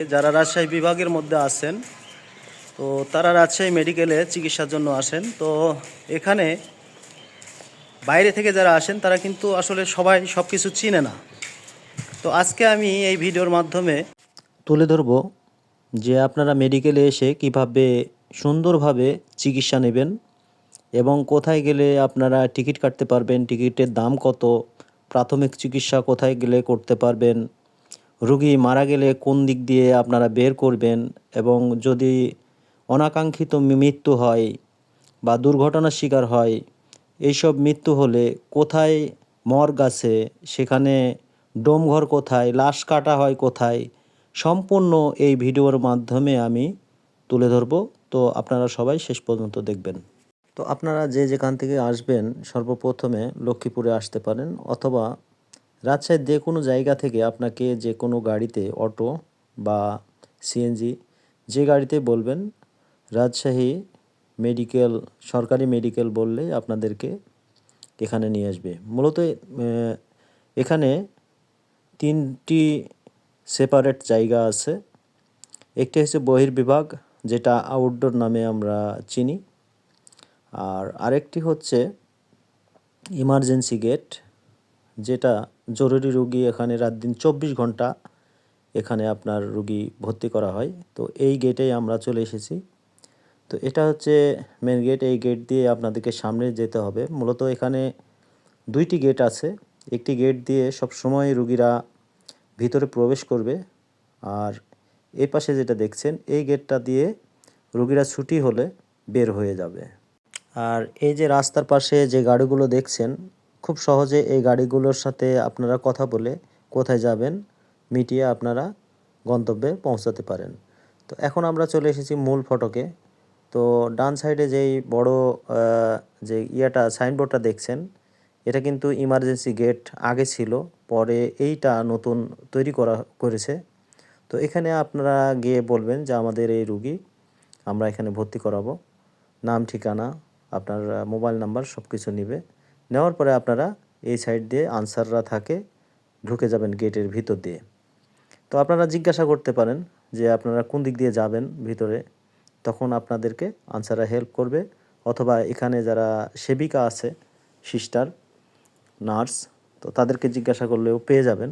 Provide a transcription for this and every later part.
যারা রাজশাহী বিভাগের মধ্যে আছেন, তো তারা রাজশাহী মেডিকেলে চিকিৎসার জন্য আসেন। তো এখানে বাইরে থেকে যারা আসেন, তারা কিন্তু আসলে সবাই সব কিছু চিনে না। তো আজকে আমি এই ভিডিওর মাধ্যমে তুলে ধরব যে আপনারা মেডিকেলে এসে কীভাবে সুন্দরভাবে চিকিৎসা নেবেন এবং কোথায় গেলে আপনারা টিকিট কাটতে পারবেন, টিকিটের দাম কত, প্রাথমিক চিকিৎসা কোথায় গেলে করতে পারবেন রুগী মারা গেলে কোন দিক দিয়ে আপনারা বের করবেন এবং যদি অনাকাঙ্ক্ষিত মৃত্যু হয় বা দুর্ঘটনার শিকার হয়, এইসব মৃত্যু হলে কোথায় মর্গ আছে, সেখানে ডোমঘর কোথায়, লাশ কাটা হয় কোথায়, সম্পূর্ণ এই ভিডিওর মাধ্যমে আমি তুলে ধরব। তো আপনারা সবাই শেষ পর্যন্ত দেখবেন। তো আপনারা যে যেখান থেকে আসবেন, সর্বপ্রথমে লক্ষ্মীপুরে আসতে পারেন অথবা রাজশাহীর যে কোনো জায়গা থেকে আপনাকে যে কোনো গাড়িতে, অটো বা সিএনজি যে গাড়িতে বলবেন, রাজশাহী মেডিকেল, সরকারি মেডিকেল বললেই আপনাদেরকে এখানে নিয়ে আসবে। মূলত এখানে তিনটি সেপারেট জায়গা আছে। একটি হচ্ছে বহির্বিভাগ, যেটা আউটডোর নামে আমরা চিনি। আর আরেকটি হচ্ছে ইমার্জেন্সি গেট যেটা জরুরি রুগী এখানে রাত দিন চব্বিশ ঘণ্টা এখানে আপনার রুগী ভর্তি করা হয়। তো এই গেটেই আমরা চলে এসেছি। তো এটা হচ্ছে মেন গেট এই গেট দিয়ে আপনাদেরকে সামনে যেতে হবে। মূলত এখানে দুইটি গেট আছে। একটি গেট দিয়ে সব সময় রুগীরা ভিতরে প্রবেশ করবে। আর এই পাশে যেটা দেখছেন, এই গেটটা দিয়ে রুগীরা ছুটি হলে বের হয়ে যাবে। আর এই যে রাস্তার পাশে যে গাড়িগুলো দেখছেন খুব সহজে এই গাড়িগুলোর সাথে আপনারা কথা বলে কোথায় যাবেন, মিটিয়ে আপনারা গন্তব্যে পৌঁছাতে পারেন। তো এখন আমরা চলে এসেছি মূল ফটকে। তো ডান সাইডে যেই বড় যে ইয়েটা, সাইনবোর্ডটা দেখছেন, এটা কিন্তু ইমার্জেন্সি গেট আগে ছিল, পরে এইটা নতুন তৈরি করা করেছে। তো এখানে আপনারা গিয়ে বলবেন যে আমাদের এই রুগী, আমরা এখানে ভর্তি করাবো। নাম, ঠিকানা, আপনার মোবাইল নাম্বার সব কিছু নিবে। নেওয়ার পরে আপনারা এই সাইড দিয়ে আনসাররা থাকে, ঢুকে যাবেন গেটের ভিতর দিয়ে। তো আপনারা জিজ্ঞাসা করতে পারেন যে আপনারা কোন দিক দিয়ে যাবেন ভিতরে, তখন আপনাদেরকে আনসাররা হেল্প করবে। অথবা এখানে যারা সেবিকা আছে সিস্টার নার্স তো তাদেরকে জিজ্ঞাসা করলেও পেয়ে যাবেন।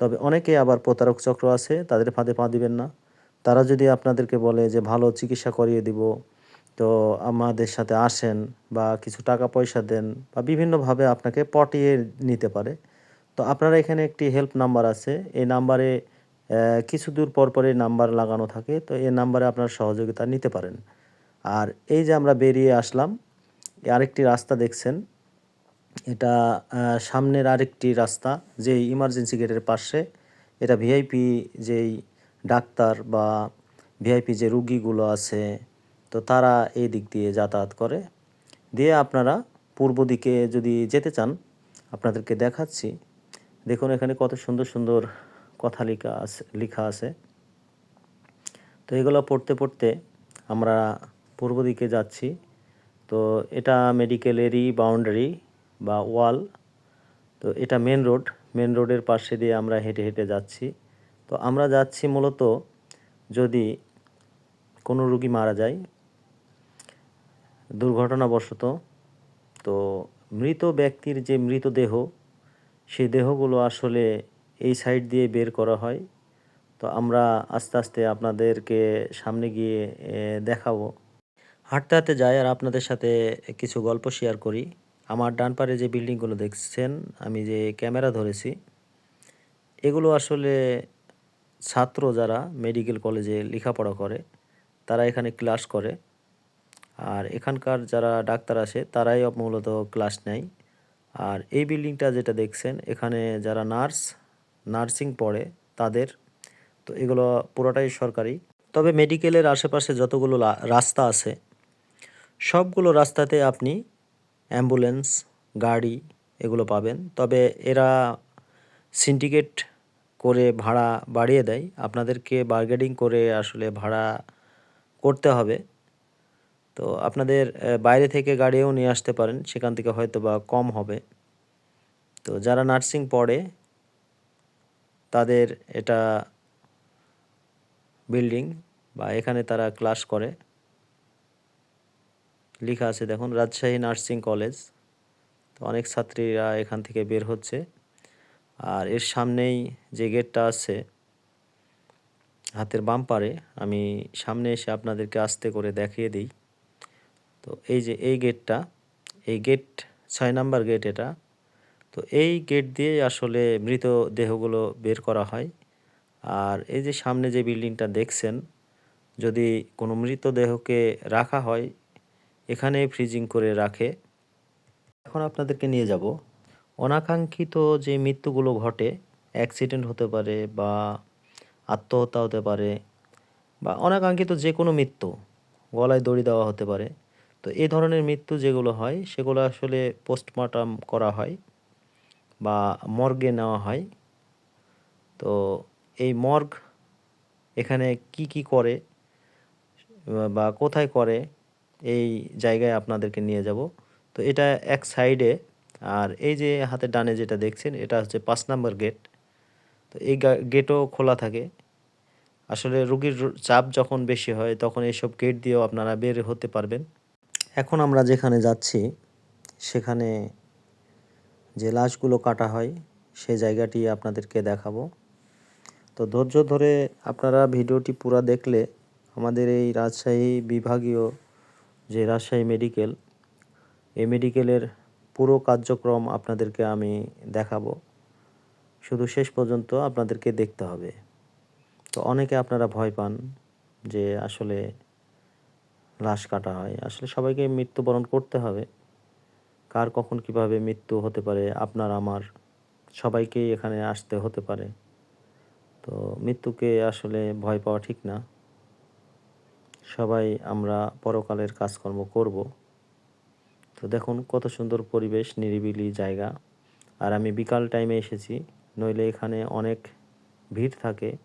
তবে অনেকে আবার প্রতারক চক্র আছে, তাদের ফাঁদে পা দিবেন না। তারা যদি আপনাদেরকে বলে যে, ভালো চিকিৎসা করিয়ে দিব তো আমাদের সাথে আসেন বা কিছু টাকা পয়সা দেন বা বিভিন্নভাবে আপনাকে পটিয়ে নিতে পারে। তো আপনারা এখানে একটি হেল্প নাম্বার আছে। এই নাম্বারে কিছু দূর পর পর নাম্বার লাগানো থাকে। তো এই নাম্বারে আপনার সহযোগিতা নিতে পারেন। আর এই যে আমরা বেরিয়ে আসলাম আরেকটি রাস্তা দেখছেন। এটা সামনের আরেকটি রাস্তা যে ইমার্জেন্সি গেটের পাশে। এটা ভিআইপি যেই ডাক্তার বা ভিআইপি যে রুগীগুলো আছে তো তারা এই দিক দিয়ে যাতায়াত করে। দিয়ে আপনারা পূর্ব দিকে যদি যেতে চান, আপনাদেরকে দেখাচ্ছি। দেখুন এখানে কত সুন্দর সুন্দর কথা লেখা আছে লেখা আছে। তো এগুলো পড়তে পড়তে আমরা পূর্ব দিকে যাচ্ছি। তো এটা মেডিকেলেরই বাউন্ডারি বা ওয়াল তো এটা মেন রোড মেন রোডের পাশে দিয়ে আমরা হেঁটে হেঁটে যাচ্ছি। তো আমরা যাচ্ছি মূলত যদি কোনো রুগী মারা যায় দুর্ঘটনাবশত, তো মৃত ব্যক্তির যে মৃতদেহ সেই দেহগুলো আসলে এই সাইড দিয়ে বের করা হয়। তো আমরা আস্তে আস্তে আপনাদেরকে সামনে গিয়ে দেখাবো। হাঁটতে হাঁটতে যাই আর আপনাদের সাথে কিছু গল্প শেয়ার করি। আমার ডান পারে যে বিল্ডিংগুলো দেখছেন, আমি যে ক্যামেরা ধরেছি, এগুলো আসলে ছাত্র যারা মেডিকেল কলেজে লেখাপড়া করে, তারা এখানে ক্লাস করে। আর এখানকার যারা ডাক্তার আসে তারাই মূলত ক্লাস নেয়। আর এই বিল্ডিংটা যেটা দেখছেন, এখানে যারা নার্স নার্সিং পড়ে তাদের, তো এগুলো পুরোটাই সরকারি। তবে মেডিকেলের আশেপাশে যতগুলো রাস্তা আছে, সবগুলো রাস্তাতে আপনি অ্যাম্বুলেন্স গাড়ি এগুলো পাবেন। তবে এরা সিন্ডিকেট করে ভাড়া বাড়িয়ে দেয়। আপনাদেরকে বার্গেনিং করে আসলে ভাড়া করতে হবে। তো আপনাদের বাইরে থেকে গাড়িও নিয়ে আসতে পারেন, সেখান থেকে হয়তো বা কম হবে। তো যারা নার্সিং পড়ে, তাদের এটা বিল্ডিং বা এখানে তারা ক্লাস করে। লেখা আছে, দেখুন, রাজশাহী নার্সিং কলেজ। তো অনেক ছাত্রীরা এখান থেকে বের হচ্ছে। আর এর সামনেই যে গেটটা আছে, হাতের বাম পারে, আমি সামনে এসে আপনাদেরকে আস্তে করে দেখিয়ে দিই। তো এই যে এই গেটটা এই গেট ছয় নাম্বার গেট এটা, তো এই গেট দিয়ে আসলে মৃত দেহগুলো বের করা হয়। আর এই যে সামনে যে বিল্ডিংটা দেখছেন, যদি কোনো মৃতদেহকে রাখা হয় এখানে ফ্রিজিং করে রাখে। এখন আপনাদেরকে নিয়ে যাব। অনাকাঙ্ক্ষিত যে মৃত্যুগুলো ঘটে অ্যাক্সিডেন্ট হতে পারে বা আত্মহত্যা হতে পারে, বা অনাকাঙ্ক্ষিত যে কোনো মৃত্যু, গলায় দড়ি দেওয়া হতে পারে তো এই ধরনের মৃত্যু যেগুলো হয়, সেগুলো আসলে পোস্টমর্টম করা হয় বা মর্গে নেওয়া হয়। তো এই মর্গ এখানে কি কি করে বা কোথায় করে, এই জায়গায় আপনাদেরকে নিয়ে যাব। তো এটা এক সাইডে, আর এই যে হাতের ডানে যেটা দেখছেন, এটা হচ্ছে পাঁচ নাম্বার গেট। তো এই গেটও খোলা থাকে। আসলে রুগীর চাপ যখন বেশি হয়, তখন এইসব গেট দিয়েও আপনারা বের হতে পারবেন। এখন আমরা যেখানে যাচ্ছি, সেখানে যে লাশগুলো কাটা হয় সেই জায়গাটি আপনাদেরকে দেখাবো। তো ধৈর্য ধরে আপনারা ভিডিওটি পুরো দেখলে আমাদের এই রাজশাহী বিভাগীয় যে রাজশাহী মেডিকেল, এই মেডিকেলের পুরো কার্যক্রম আপনাদেরকে আমি দেখাবো। শুধু শেষ পর্যন্ত আপনাদেরকে দেখতে হবে। তো অনেকে আপনারা ভয় পান যে আসলে লাশ কাটা হয়। আসলে সবাইকে মৃত্যুবরণ করতে হবে। কার কখন কীভাবে মৃত্যু হতে পারে, আপনার, আমার, সবাইকেই এখানে আসতে হতে পারে। তো মৃত্যুকে আসলে ভয় পাওয়া ঠিক না। সবাই আমরা পরকালের কাজকর্ম করব। তো দেখুন, কত সুন্দর পরিবেশ, নিরিবিলি জায়গা। আর আমি বিকাল টাইমে এসেছি, নইলে এখানে অনেক ভিড় থাকে।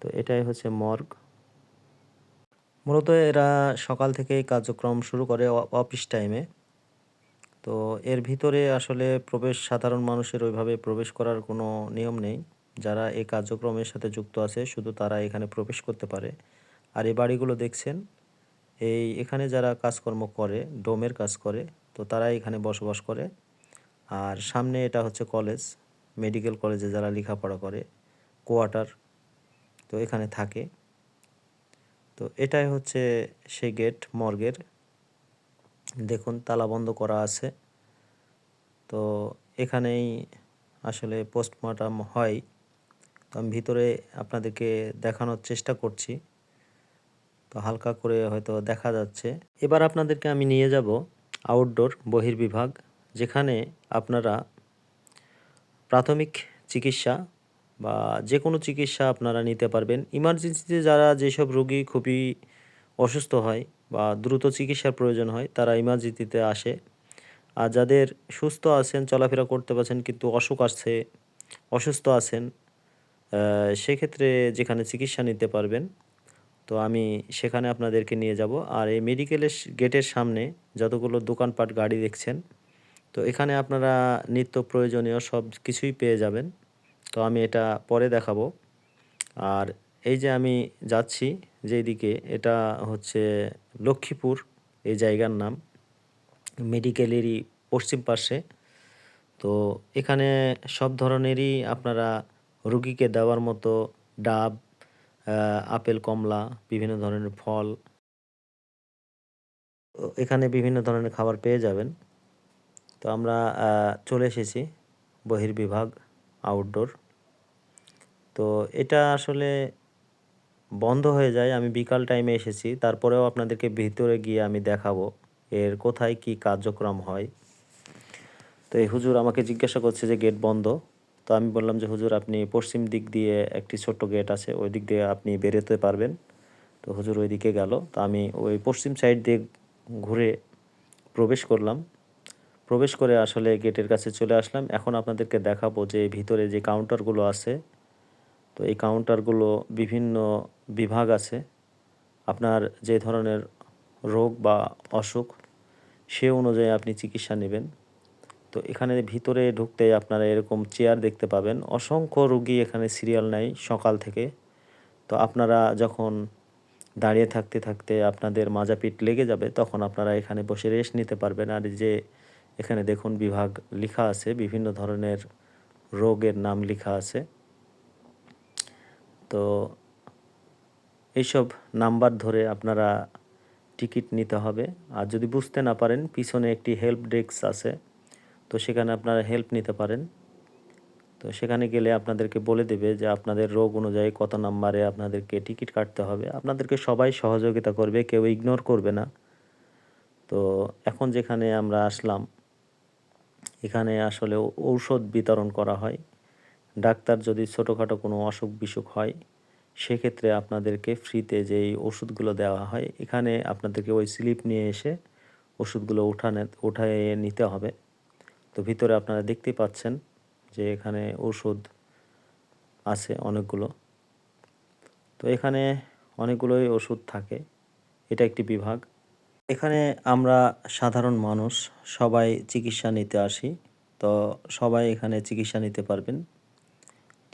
তো এটাই হচ্ছে মর্গ। মূলত এরা সকাল থেকেই কার্যক্রম শুরু করে অফিস টাইমে তো এর ভিতরে আসলে প্রবেশ, সাধারণ মানুষের ওইভাবে প্রবেশ করার কোনো নিয়ম নেই। যারা এই কার্যক্রমের সাথে যুক্ত আছে, শুধু তারা এখানে প্রবেশ করতে পারে। আর এই বাড়িগুলো দেখছেন, এই এখানে যারা কাজকর্ম করে, ডোমের কাজ করে, তো তারা এখানে বসবাস করে। আর সামনে এটা হচ্ছে কলেজ মেডিকেল কলেজে যারা লেখাপড়া করে কোয়ার্টার তো এখানে থাকে। তো এটাই হচ্ছে সেই গেট মর্গের দেখুন, তালা বন্ধ করা আছে। তো এখানেই আসলে পোস্টমর্টম হয়। তো আমি ভিতরে আপনাদেরকে দেখানোর চেষ্টা করছি। তো হালকা করে হয়তো দেখা যাচ্ছে। এবার আপনাদেরকে আমি নিয়ে যাব আউটডোর বহির্বিভাগ, যেখানে আপনারা প্রাথমিক চিকিৎসা বা যে কোনো চিকিৎসা আপনারা নিতে পারবেন। ইমার্জেন্সিতে যারা যেসব রোগী খুবই অসুস্থ হয় বা দ্রুত চিকিৎসার প্রয়োজন হয়, তারা ইমার্জেন্সিতে আসে। আর যাদের সুস্থ আছেন, চলাফেরা করতে পারছেন, কিন্তু অসুখ আসছে অসুস্থ আছেন সেক্ষেত্রে যেখানে চিকিৎসা নিতে পারবেন, তো আমি সেখানে আপনাদেরকে নিয়ে যাব। আর এই মেডিকেলের গেটের সামনে যতগুলো দোকানপাট, গাড়ি দেখছেন, তো এখানে আপনারা নিত্য প্রয়োজনীয় সব কিছুই পেয়ে যাবেন। তো আমি এটা পরে দেখাবো। আর এই যে আমি যাচ্ছি যেদিকে, এটা হচ্ছে লক্ষ্মীপুর, এই জায়গার নাম। মেডিকেলেরই পশ্চিম পাশে তো এখানে সব ধরনেরই আপনারা রুগীকে দেওয়ার মতো ডাব আপেল, কমলা, বিভিন্ন ধরনের ফল, এখানে বিভিন্ন ধরনের খাবার পেয়ে যাবেন। তো আমরা চলে এসেছি বহির্বিভাগ আউটডোর তো এটা আসলে বন্ধ হয়ে যায়। আমি বিকাল টাইমে এসেছি। তারপরেও আপনাদেরকে ভিতরে গিয়ে আমি দেখাবো এর কোথায় কি কার্যক্রম হয়। তো এই হুজুর আমাকে জিজ্ঞাসা করছে যে গেট বন্ধ। তো আমি বললাম যে, হুজুর, আপনি পশ্চিম দিক দিয়ে একটি ছোট্ট গেট আছে। ওই দিক দিয়ে আপনি বেরোতে পারবেন। তো হুজুর ওই দিকে গেল। তো আমি ওই পশ্চিম সাইড দিয়ে ঘুরে প্রবেশ করলাম। প্রবেশ করে আসলে গেটের কাছে চলে আসলাম। এখন আপনাদেরকে দেখাবো যে ভিতরে যে কাউন্টারগুলো আছে তো এই কাউন্টারগুলো বিভিন্ন বিভাগ আছে। আপনার যে ধরনের রোগ বা অসুখ, সে অনুযায়ী আপনি চিকিৎসা নেবেন। তো এখানে ভিতরে ঢুকতে আপনারা এরকম চেয়ার দেখতে পাবেন। অসংখ্য রুগী এখানে সিরিয়াল নেয় সকাল থেকে। তো আপনারা যখন দাঁড়িয়ে থাকতে থাকতে আপনাদের মাজা পিঠ লেগে যাবে, তখন আপনারা এখানে বসে রেস্ট নিতে পারবেন। আর যে এখানে দেখুন বিভাগ লেখা আছে, বিভিন্ন ধরনের রোগের নাম লেখা আছে। তো এইসব নাম্বার ধরে আপনারা টিকিট নিতে হবে। আর যদি বুঝতে না পারেন, পিছনে একটি হেল্প ডেস্ক আছে, তো সেখানে আপনারা হেল্প নিতে পারেন। তো সেখানে গেলে আপনাদেরকে বলে দেবে যে আপনাদের রোগ অনুযায়ী কত নাম্বারে আপনাদেরকে টিকিট কাটতে হবে। আপনাদেরকে সবাই সহযোগিতা করবে, কেউ ইগনোর করবে না। তো এখন যেখানে আমরা আসলাম, এখানে আসলে ঔষধ বিতরণ করা হয়। ডাক্তার যদি ছোটোখাটো কোনো অসুখ বিসুখ হয়, সেক্ষেত্রে আপনাদেরকে ফ্রিতে যেই ওষুধগুলো দেওয়া হয়, এখানে আপনাদেরকে ওই স্লিপ নিয়ে এসে ওষুধগুলো উঠানে, উঠায় নিতে হবে। তো ভিতরে আপনারা দেখতেই পাচ্ছেন যে এখানে ওষুধ আছে অনেকগুলো। তো এখানে অনেকগুলোই ওষুধ থাকে। এটা একটি বিভাগ। এখানে আমরা সাধারণ মানুষ, সবাই চিকিৎসা নিতে আসি। তো সবাই এখানে চিকিৎসা নিতে পারবেন।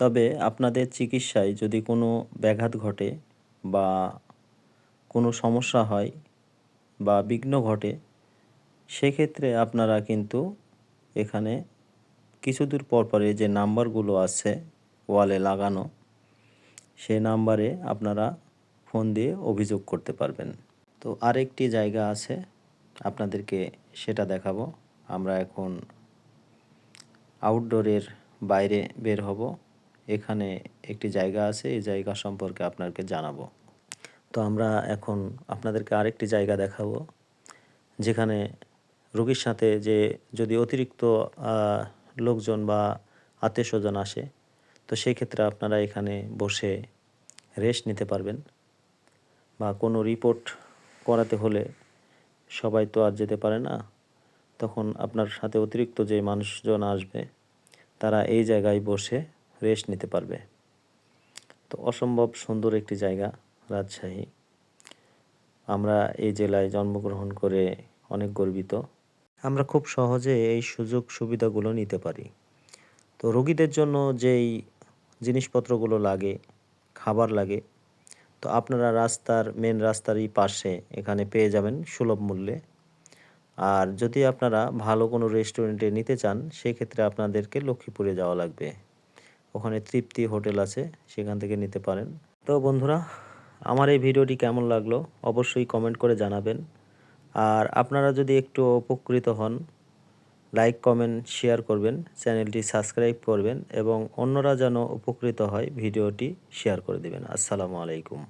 তবে আপনাদের চিকিৎসায় যদি কোনো ব্যাঘাত ঘটে বা কোনো সমস্যা হয় বা বিঘ্ন ঘটে, সেক্ষেত্রে আপনারা কিন্তু এখানে কিছু দূর পর পরে যে নাম্বারগুলো আছে ওয়ালে লাগানো সেই নাম্বারে আপনারা ফোন দিয়ে অভিযোগ করতে পারবেন। তো আরেকটি জায়গা আছে, আপনাদেরকে সেটা দেখাবো। আমরা এখন আউটডোরের বাইরে বের হব। এখানে একটি জায়গা আছে, এই জায়গা সম্পর্কে আপনাকে জানাব। তো আমরা এখন আপনাদেরকে আরেকটি জায়গা দেখাবো, যেখানে রোগীর সাথে যে যদি অতিরিক্ত লোকজন বা আত্মীয় স্বজন আসে, তো সেই ক্ষেত্রে আপনারা এখানে বসে রেস্ট নিতে পারবেন বা কোনো রিপোর্ট করাতে হলে সবাই তো আর যেতে পারে না, তখন আপনার সাথে অতিরিক্ত যে মানুষজন আসবে, তারা এই জায়গায় বসে রেস্ট নিতে পারবে। তো অসম্ভব সুন্দর একটি জায়গা রাজশাহী। আমরা এই জেলায় জন্মগ্রহণ করে অনেক গর্বিত। আমরা খুব সহজে এই সুযোগ সুবিধাগুলো নিতে পারি। তো রোগীদের জন্য যেই জিনিসপত্রগুলো লাগে, খাবার লাগে, তো আপনারা রাস্তার মেন রাস্তারই পাশে এখানে পেয়ে যাবেন সুলভ মূল্যে। আর যদি আপনারা ভালো কোনো রেস্টুরেন্টে নিতে চান, সেক্ষেত্রে আপনাদেরকে লক্ষ্মীপুরে যাওয়া লাগবে। ওখানে তৃপ্তি হোটেল আছে, সেখান থেকে নিতে পারেন। তো বন্ধুরা, আমার এই ভিডিওটি কেমন লাগল অবশ্যই কমেন্ট করে জানাবেন। আর আপনারা যদি একটু উপকৃত হন, লাইক, কমেন্ট, শেয়ার করবেন, চ্যানেলটি সাবস্ক্রাইব করবেন এবং অন্যরা যেন উপকৃত হয়, ভিডিওটি শেয়ার করে দেবেন। আসসালামু আলাইকুম।